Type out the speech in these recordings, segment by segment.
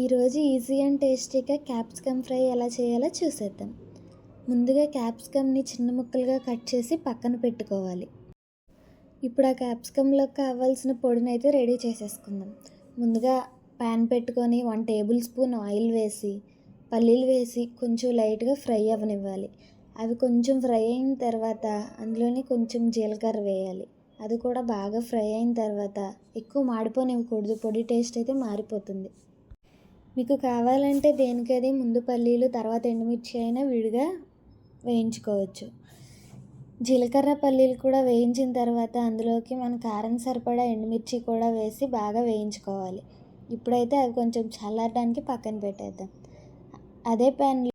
ఈరోజు easy and టేస్టీగా capsicum fry ఎలా చేయాలో చూసేద్దాం. ముందుగా క్యాప్సికమ్ని చిన్న ముక్కలుగా కట్ చేసి పక్కన పెట్టుకోవాలి. ఇప్పుడు ఆ క్యాప్సికంలో కావాల్సిన పొడిని అయితే రెడీ చేసేసుకుందాం. ముందుగా ప్యాన్ పెట్టుకొని వన్ టేబుల్ స్పూన్ ఆయిల్ వేసి పల్లీలు వేసి కొంచెం లైట్గా ఫ్రై అవ్వనివ్వాలి. అవి కొంచెం ఫ్రై అయిన తర్వాత అందులోనే కొంచెం జీలకర్ర వేయాలి. అది కూడా బాగా ఫ్రై అయిన తర్వాత ఎక్కువ మాడిపోనివ్వకూడదు. పొడి టేస్ట్ అయితే మారిపోతుంది. మీకు కావాలంటే దేనికది? ముందు పల్లీలు తర్వాత ఎండుమిర్చి అయినా విడిగా వేయించుకోవచ్చు. జీలకర్ర పల్లీలు కూడా వేయించిన తర్వాత అందులోకి మన కారం సరిపడా ఎండుమిర్చి కూడా వేసి బాగా వేయించుకోవాలి. ఇప్పుడైతే అవి కొంచెం చల్లారడానికి పక్కన పెట్టేద్దాం. అదే ప్యాన్లో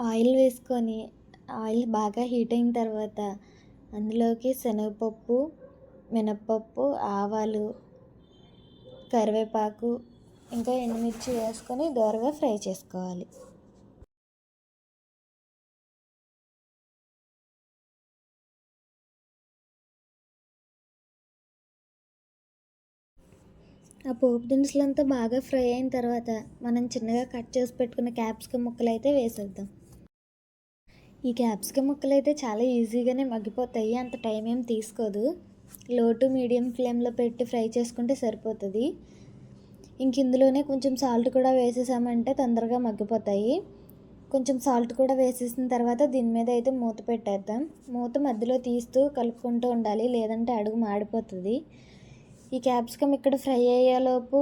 ఆయిల్ వేసుకొని ఆయిల్ బాగా హీట్ అయిన తర్వాత అందులోకి శనగపప్పు మినప్పప్పు ఆవాలు కరివేపాకు ఇంకా ఎండుమిర్చి వేసుకొని దోరగా ఫ్రై చేసుకోవాలి. ఆ పోపు దినుసులు అంతా బాగా ఫ్రై అయిన తర్వాత మనం చిన్నగా కట్ చేసి పెట్టుకున్న క్యాప్సికమ్ ముక్కలు అయితే వేసేద్దాం. ఈ క్యాప్సికమ్ ముక్కలు అయితే చాలా ఈజీగానే మగ్గిపోతాయి అంత టైం ఏం తీసుకోదు. లో టు మీడియం ఫ్లేమ్లో పెట్టి ఫ్రై చేసుకుంటే సరిపోతుంది. ఇంక ఇందులోనే కొంచెం సాల్ట్ కూడా వేసేసామంటే తొందరగా మగ్గిపోతాయి. కొంచెం సాల్ట్ కూడా వేసేసిన తర్వాత దీని మీద అయితే మూత పెట్టేద్దాం. మూత మధ్యలో తీస్తూ కలుపుకుంటూ ఉండాలి లేదంటే అడుగు మాడిపోతుంది. ఈ క్యాప్సికమ్ ఇక్కడ ఫ్రై అయ్యేలోపు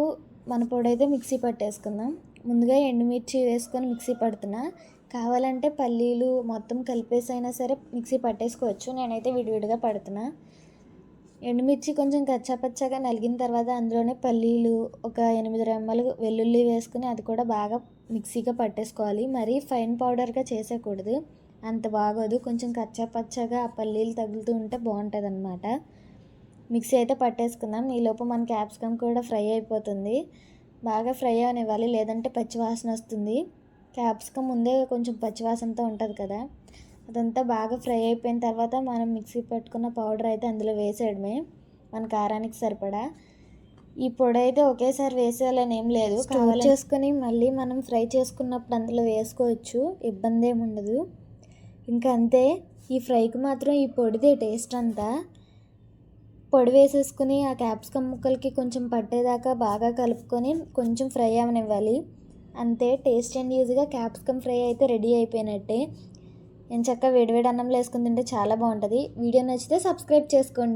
మన పొడి అయితే మిక్సీ పట్టేసుకుందాం. ముందుగా ఎండుమిర్చి వేసుకొని మిక్సీ పడుతున్నా. కావాలంటే పల్లీలు మొత్తం కలిపేసైనా సరే మిక్సీ పట్టేసుకోవచ్చు. నేనైతే విడివిడిగా పడుతున్నా. ఎండుమిర్చి కొంచెం కచ్చాపచ్చాగా నలిగిన తర్వాత అందులోనే పల్లీలు ఒక ఎనిమిది రెమ్మలు వెల్లుల్లి వేసుకుని అది కూడా బాగా మిక్సీగా పట్టేసుకోవాలి. మరీ ఫైన్ పౌడర్గా చేసేయకూడదు. అంత బాగోదు. కొంచెం కచ్చాపచ్చాగా ఆ పల్లీలు తగులుతూ ఉంటే బాగుంటుంది అనమాట మిక్సీ అయితే పట్టేసుకుందాం. ఈలోపు మన క్యాప్సికమ్ కూడా ఫ్రై అయిపోతుంది. బాగా ఫ్రై అవనివ్వాలి. లేదంటే పచ్చివాసన వస్తుంది. క్యాప్సికమ్ ముందే కొంచెం పచ్చివాసనతో ఉంటుంది కదా. అదంతా బాగా ఫ్రై అయిపోయిన తర్వాత మనం మిక్సీ పెట్టుకున్న పౌడర్ అయితే అందులో వేసేయడమే. మన కారానికి సరిపడా. ఈ పొడి అయితే ఒకేసారి వేసేయాలని ఏం లేదు. స్టోర్ చేసుకొని మళ్ళీ మనం ఫ్రై చేసుకున్నప్పుడు అందులో వేసుకోవచ్చు. ఇబ్బంది ఏమి ఉండదు. ఇంకా అంతే. ఈ ఫ్రైకి మాత్రం ఈ పొడిదే టేస్ట్ అంతా. పొడి వేసేసుకుని ఆ క్యాప్సికమ్ ముక్కలకి కొంచెం పట్టేదాకా బాగా కలుపుకొని కొంచెం ఫ్రై అవనివ్వాలి. అంతే. టేస్ట్ అండ్ ఈజీగా క్యాప్సికమ్ ఫ్రై అయితే రెడీ అయిపోయినట్టే. నేను చక్కగా వేడివేడి అన్నంలో వేసుకుని తింటే చాలా బాగుంటుంది. వీడియో నచ్చితే సబ్స్క్రైబ్ చేసుకోండి.